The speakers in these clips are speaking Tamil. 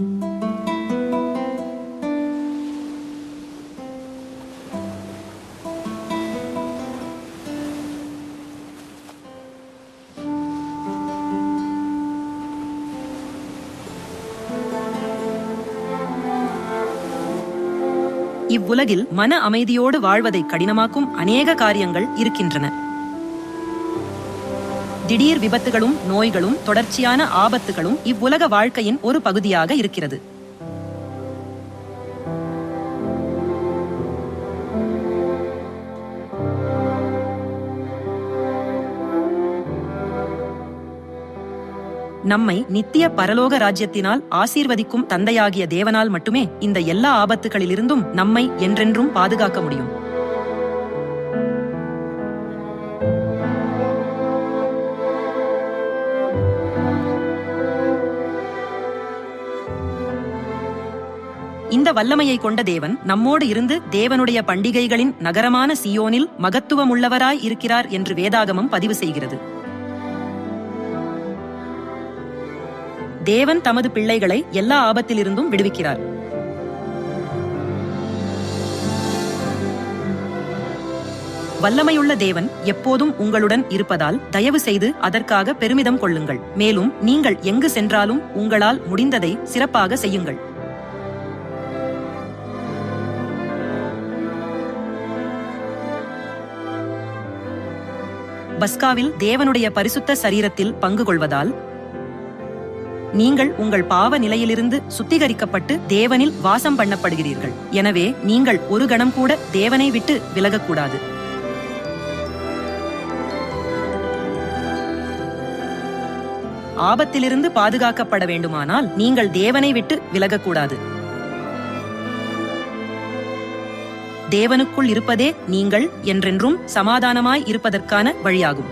இவ்வுலகில் மன அமைதியோடு வாழ்வதை கடினமாக்கும் அநேக காரியங்கள் இருக்கின்றன. திடீர் விபத்துகளும் நோய்களும் தொடர்ச்சியான ஆபத்துகளும் இவ்வுலக வாழ்க்கையின் ஒரு பகுதியாக இருக்கிறது. நம்மை நித்திய பரலோக ராஜ்யத்தினால் ஆசீர்வதிக்கும் தந்தையாகிய தேவனால் மட்டுமே இந்த எல்லா ஆபத்துகளிலிருந்தும் நம்மை என்றென்றும் பாதுகாக்க முடியும். இந்த வல்லமையை கொண்ட தேவன் நம்மோடு இருந்து தேவனுடைய பண்டிகைகளின் நகரமான சியோனில் மகத்துவமுள்ளவராய் இருக்கிறார் என்று வேதாகமம் பதிவு செய்கிறது. தேவன் தமது பிள்ளைகளை எல்லா ஆபத்திலிருந்தும் விடுவிக்கிறார். வல்லமையுள்ள தேவன் எப்போதும் உங்களுடன் இருப்பதால் தயவு செய்து அதற்காக பெருமிதம் கொள்ளுங்கள். மேலும் நீங்கள் எங்கு சென்றாலும் உங்களால் முடிந்ததை சிறப்பாக செய்யுங்கள். பஸ்காவில் தேவனுடைய பரிசுத்த சரீரத்தில் பங்கு கொள்வதால் நீங்கள் உங்கள் பாவ நிலையிலிருந்து சுத்திகரிக்கப்பட்டு தேவனில் வாசம் பண்ணப்படுகிறீர்கள். எனவே நீங்கள் ஒரு கணம் கூட தேவனை விட்டு விலகக்கூடாது. ஆபத்திலிருந்து பாதுகாக்கப்பட வேண்டுமானால் நீங்கள் தேவனை விட்டு விலகக்கூடாது. தேவனுக்குள் இருப்பதே நீங்கள் என்றென்றும் சமாதானமாய் இருப்பதற்கான வழியாகும்.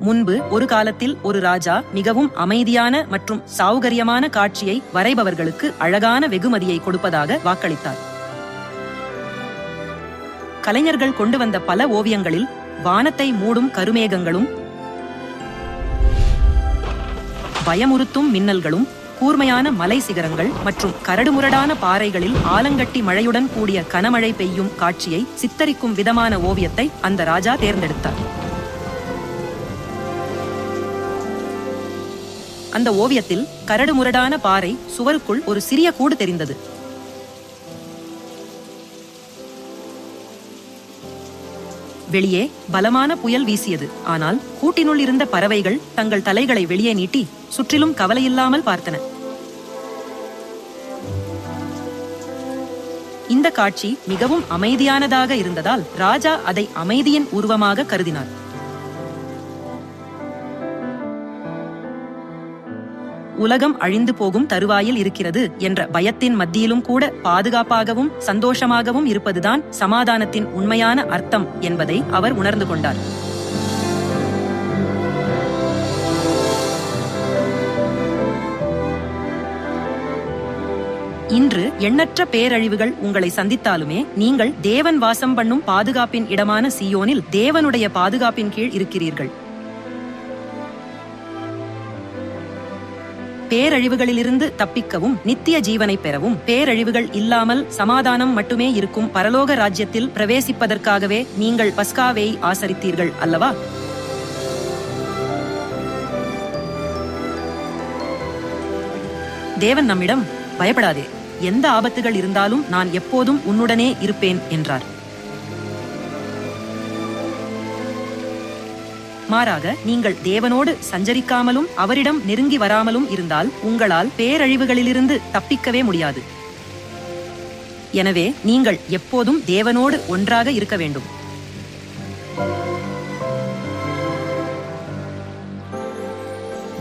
முன்பு ஒரு காலத்தில் ஒரு ராஜா மிகவும் அமைதியான மற்றும் சௌகரியமான காட்சியை வரைபவர்களுக்கு அழகான வெகுமதியை கொடுப்பதாக வாக்களித்தார். கலைஞர்கள் கொண்டு வந்த பல ஓவியங்களில் வானத்தை மூடும் கருமேகங்களும் பயமுறுத்தும் மின்னல்களும் கூர்மையான மலை சிகரங்கள் மற்றும் கரடுமுரடான பாறைகளில் ஆலங்கட்டி மழையுடன் கூடிய கனமழை பெய்யும் காட்சியை சித்தரிக்கும் விதமான ஓவியத்தை அந்த ராஜா தேர்ந்தெடுத்தார். அந்த ஓவியத்தில் கரடுமுரடான பாறை சுவருக்குள் ஒரு சிறிய கூடு தெரிந்தது. வெளியே பலமான புயல் வீசியது. ஆனால் கூட்டினுள் இருந்த பறவைகள் தங்கள் தலைகளை வெளியே நீட்டி சுற்றிலும் கவலையில்லாமல் பார்த்தன. இந்த காட்சி மிகவும் அமைதியானதாக இருந்ததால் ராஜா அதை அமைதியின் உருவமாக கருதினார். உலகம் அழிந்து போகும் தருவாயில் இருக்கிறது என்ற பயத்தின் மத்தியிலும் கூட பாதுகாப்பாகவும் சந்தோஷமாகவும் இருப்பதுதான் சமாதானத்தின் உண்மையான அர்த்தம் என்பதை அவர் உணர்ந்து கொண்டார். இன்று எண்ணற்ற பேரழிவுகள் உங்களை சந்தித்தாலுமே நீங்கள் தேவன் வாசம் பண்ணும் பாதுகாப்பின் இடமான சியோனில் தேவனுடைய பாதுகாப்பின் கீழ் இருக்கிறீர்கள். பேரழிவுகளிலிருந்து தப்பிக்கவும் நித்திய ஜீவனை பெறவும். பேரழிவுகள் இல்லாமல் சமாதானம் மட்டுமே இருக்கும் பரலோக ராஜ்யத்தில் பிரவேசிப்பதற்காகவே நீங்கள் பஸ்காவை ஆசரித்தீர்கள் அல்லவா? தேவன் நம்மிடம் பயப்படாதே. எந்த ஆபத்துகள் இருந்தாலும் நான் எப்போதும் உன்னுடனே இருப்பேன் என்றார். மாறாக நீங்கள் தேவனோடு சஞ்சரிக்காமலும் அவரிடம் நெருங்கி வராமலும் இருந்தால் உங்களால் பேரழிவுகளிலிருந்து தப்பிக்கவே முடியாது. எனவே நீங்கள் எப்போதும் தேவனோடு ஒன்றாக இருக்க வேண்டும்.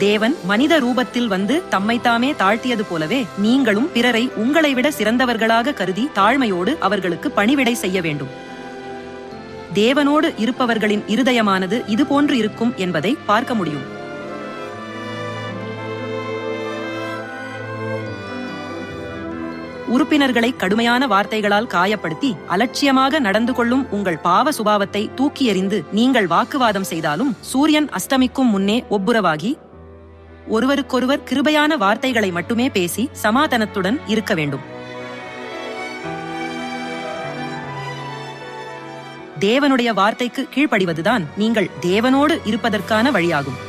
தேவன் மனித ரூபத்தில் வந்து தம்மைத்தாமே தாழ்த்தியது போலவே நீங்களும் பிறரை உங்களை விட சிறந்தவர்களாக கருதி தாழ்மையோடு அவர்களுக்கு பணிவிடை செய்ய வேண்டும். தேவனோடு இருப்பவர்களின் இருதயமானது இதுபோன்று இருக்கும் என்பதை பார்க்க முடியும். உறுப்பினர்களை கடுமையான வார்த்தைகளால் காயப்படுத்தி அலட்சியமாக நடந்து கொள்ளும் உங்கள் பாவ சுபாவத்தை தூக்கி எறிந்து நீங்கள் வாக்குவாதம் செய்தாலும் சூரியன் அஸ்தமிக்கும் முன்னே ஒப்புரவாகி ஒருவருக்கொருவர் கிருபையான வார்த்தைகளை மட்டுமே பேசி சமாதானத்துடன் இருக்க வேண்டும். தேவனுடைய வார்த்தைக்கு கீழ்ப்படிவதுதான் நீங்கள் தேவனோடு இருப்பதற்கான வழியாகும்.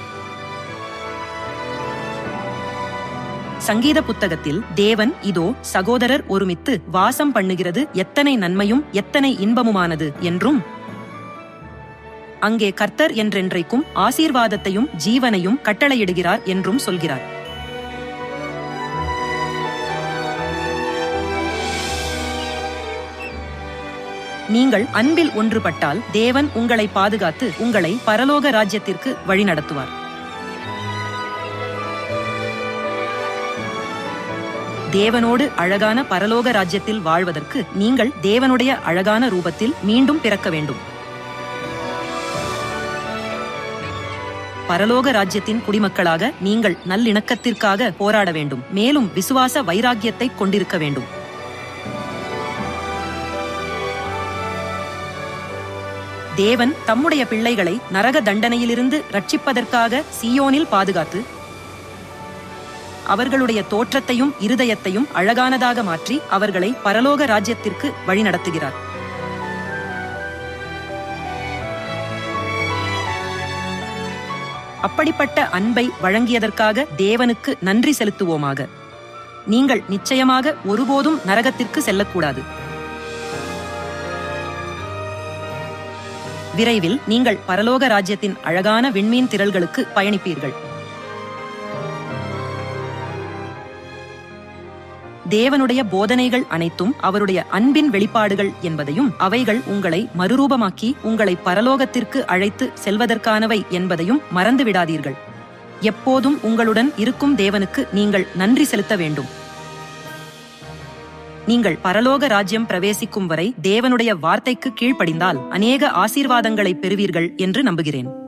சங்கீத புத்தகத்தில் தேவன் இதோ சகோதரர் ஒருமித்து வாசம் பண்ணுகிறது எத்தனை நன்மையும் எத்தனை இன்பமுமானது என்றும் அங்கே கர்த்தர் என்றென்றைக்கும் ஆசீர்வாதத்தையும் ஜீவனையும் கட்டளையிடுகிறார் என்றும் சொல்கிறார். நீங்கள் அன்பில் ஒன்றுபட்டால் தேவன் உங்களை பாதுகாத்து உங்களை பரலோக ராஜ்யத்திற்கு வழிநடத்துவார் தேவனோடு அழகான பரலோக ராஜ்யத்தில் வாழ்வதற்கு நீங்கள் தேவனுடைய அழகான ரூபத்தில் மீண்டும் பிறக்க வேண்டும். பரலோக ராஜ்யத்தின் குடிமக்களாக நீங்கள் நல்லிணக்கத்திற்காக போராட வேண்டும். மேலும் விசுவாச வைராக்கியத்தை கொண்டிருக்க வேண்டும். தேவன் தம்முடைய பிள்ளைகளை நரக தண்டனையிலிருந்து ரட்சிப்பதற்காக சீயோனில் பாதுகாத்து அவர்களுடைய தோற்றத்தையும் இருதயத்தையும் அழகானதாக மாற்றி அவர்களை பரலோக ராஜ்யத்திற்கு வழிநடத்துகிறார். அப்படிப்பட்ட அன்பை வழங்கியதற்காக தேவனுக்கு நன்றி செலுத்துவோமாக. நீங்கள் நிச்சயமாக ஒருபோதும் நரகத்திற்கு செல்லக்கூடாது. விரைவில் நீங்கள் பரலோக ராஜ்யத்தின் அழகான விண்மீன் திரள்களுக்கு பயணிப்பீர்கள். தேவனுடைய போதனைகள் அனைத்தும் அவருடைய அன்பின் வெளிப்பாடுகள் என்பதையும் அவைகள் உங்களை மறுரூபமாக்கி உங்களை பரலோகத்திற்கு அழைத்து செல்வதற்கானவை என்பதையும் மறந்துவிடாதீர்கள். எப்போதும் உங்களுடன் இருக்கும் தேவனுக்கு நீங்கள் நன்றி செலுத்த வேண்டும். நீங்கள் பரலோக ராஜ்யம் பிரவேசிக்கும் வரை தேவனுடைய வார்த்தைக்கு கீழ்ப்படிந்தால் அநேக ஆசீர்வாதங்களை பெறுவீர்கள் என்று நம்புகிறேன்.